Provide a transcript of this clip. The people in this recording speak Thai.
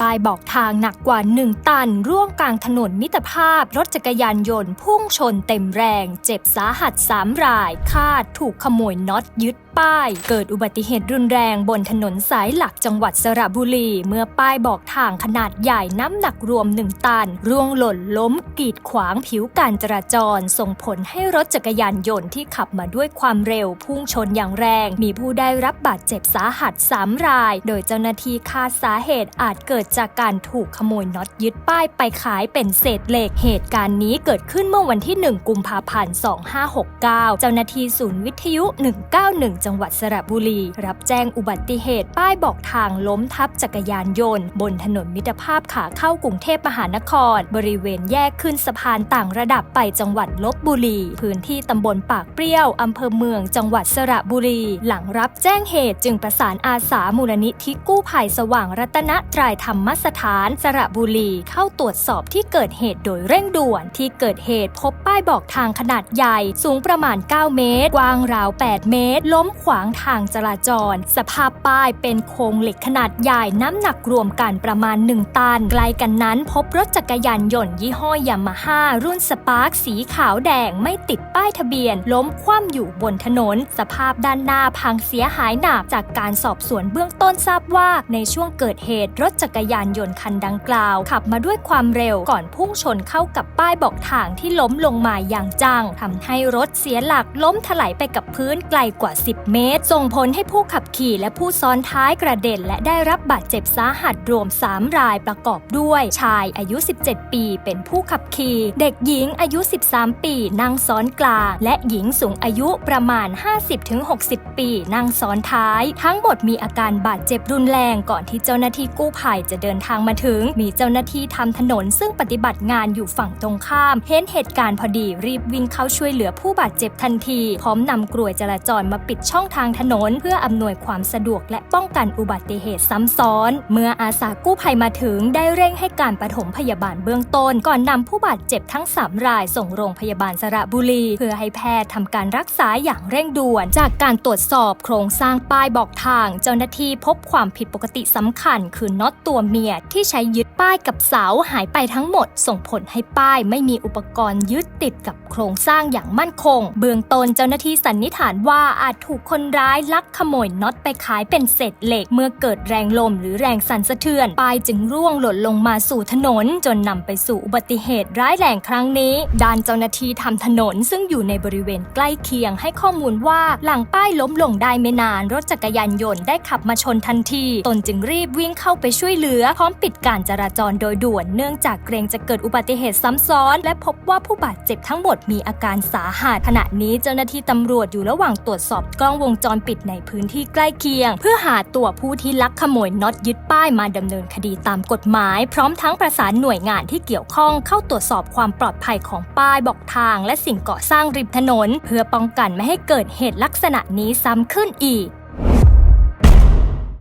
ป้ายบอกทางหนักกว่า 1 ตัน ร่วงกลางถนนมิตรภาพ รถจักรยานยนต์พุ่งชนเต็มแรง เจ็บสาหัส 3 ราย คาดถูกขโมยน็อตยึดป้าย เกิดอุบัติเหตุรุนแรงบนถนนสายหลักจังหวัดสระบุรี เมื่อป้ายบอกทางขนาดใหญ่น้ำหนักรวม1ตัน ร่วงหล่นล้ม กีดขวางผิวการจราจร ส่งผลให้รถจักรยานยนต์ที่ขับมาด้วยความเร็ว พุ่งชนอย่างแรง มีผู้ได้รับบาดเจ็บสาหัส 3 ราย โดยเจ้าหน้าที่คาดสาเหตุอาจเกิดจากการถูกขโมยน็อตยึดป้ายไปขายเป็นเศษเหล็ก เหตุการณ์นี้เกิดขึ้นเมื่อวันที่ 1 กุมภาพันธ์ 2569 เจ้าหน้าที่ศูนย์วิทยุ 191จังหวัดสระบุรี รับแจ้งอุบัติเหตุป้ายบอกทางล้มทับจักรยานยนต์ บนถนนมิตรภาพขาเข้ากรุงเทพมหานคร บริเวณแยกขึ้นสะพานต่างระดับไปจังหวัดลบบุรี พื้นที่ตำบลปากเปรี้ยวอำเภอเมืองจังหวัดสระบุรี หลังรับแจ้งเหตุจึงประสานอาสามูลนิธิกู้ภัยสว่างรัตนตรายธรรมสถาน สระบุรีเข้าตรวจสอบที่เกิดเหตุโดยเร่งด่วนที่เกิดเหตุพบป้ายบอกทางขนาดใหญ่ สูงประมาณ 9 เมตร กว้างราว 8 เมตร ล้มขวางทางจราจร สภาพป้ายเป็นโครงเหล็กขนาดใหญ่น้ำหนักรวมกันประมาณ 1 ตัน ใกล้กันนั้นพบรถจักรยานยนต์ยี่ห้อยามาฮ่ารุ่นสปาร์คสีขาวแดงไม่ติดป้ายทะเบียน ล้มคว่ำอยู่บนถนน สภาพด้านหน้าพังเสียหายหนักจากการสอบสวนเบื้องต้นทราบว่าในช่วงเกิดเหตุรถจักรยานยนต์คันดังกล่าว ขับมาด้วยความเร็วก่อนพุ่งชนเข้ากับป้ายบอกทางที่ล้มลงมาอย่างจังทำให้รถเสียหลักล้มถลายไปกับพื้นไกลกว่า 10เมตร ส่งผลให้ผู้ขับขี่และผู้ซ้อนท้ายกระเด็นและได้รับบาดเจ็บสาหัสรวม 3 รายประกอบด้วย ชายอายุ 17 ปีเป็นผู้ขับขี่ เด็กหญิงอายุ 13 ปีนั่งซ้อนกลาง และหญิงสูงอายุประมาณ 50-60 ปีนั่งซ้อนท้าย ทั้งหมดมีอาการบาดเจ็บรุนแรงก่อนที่เจ้าหน้าที่กู้ภัยจะเดินทางมาถึง มีเจ้าหน้าที่ทำถนนซึ่งปฏิบัติงานอยู่ฝั่งตรงข้าม เห็นเหตุการณ์พอดีรีบวิ่งเข้าช่วยเหลือผู้บาดเจ็บทันที พร้อมนำกลวยจราจรมาปิดช่องทางถนน เพื่ออำนวยความสะดวกและป้องกันอุบัติเหตุซ้ำซ้อน เมื่ออาสากู้ภัยมาถึงได้เร่งให้การปฐมพยาบาลเบื้องต้น ก่อนนำผู้บาดเจ็บทั้ง 3 รายส่งโรงพยาบาลสระบุรี เพื่อให้แพทย์ทำการรักษาอย่างเร่งด่วน จากการตรวจสอบโครงสร้างป้ายบอกทาง เจ้าหน้าที่พบความผิดปกติสำคัญ คือน็อตตัวเมียที่ใช้ยึดป้ายกับเสาหายไปทั้งหมด ส่งผลให้ป้ายไม่มีอุปกรณ์ยึดติดกับโครงสร้างอย่างมั่นคง เบื้องต้นเจ้าหน้าที่สันนิษฐานว่าอาจถูกคนร้ายลักขโมยน็อตไปขายเป็นเศษเหล็ก เมื่อเกิดแรงลมหรือแรงสั่นสะเทือนป้ายจึงร่วงหล่นลงมาสู่ถนน จนนำไปสู่อุบัติเหตุร้ายแรงครั้งนี้ ด้านเจ้าหน้าที่ทำถนนซึ่งอยู่ในบริเวณใกล้เคียงให้ข้อมูลว่าหลังป้ายล้มลงได้ไม่นาน รถจักรยานยนต์ได้ขับมาชนทันที ตนจึงรีบวิ่งเข้าไปช่วยเหลือ พร้อมปิดการจราจรโดยด่วนเนื่องจากเกรงจะเกิดอุบัติเหตุซ้ำซ้อน และพบว่าผู้บาดเจ็บทั้งหมดมีอาการสาหัสขณะนี้เจ้าหน้าที่ตำรวจอยู่ระหว่างตรวจสอบกลล้องวงจรปิดในพื้นที่ใกล้เคียง เพื่อหาตัวผู้ที่ลักขโมยน็อตยึดป้ายมาดำเนินคดีตามกฎหมาย พร้อมทั้งประสานหน่วยงานที่เกี่ยวข้องเข้าตรวจสอบความปลอดภัยของป้ายบอกทาง และสิ่งก่อสร้างริมถนน เพื่อป้องกันไม่ให้เกิดเหตุลักษณะนี้ซ้ำขึ้นอีก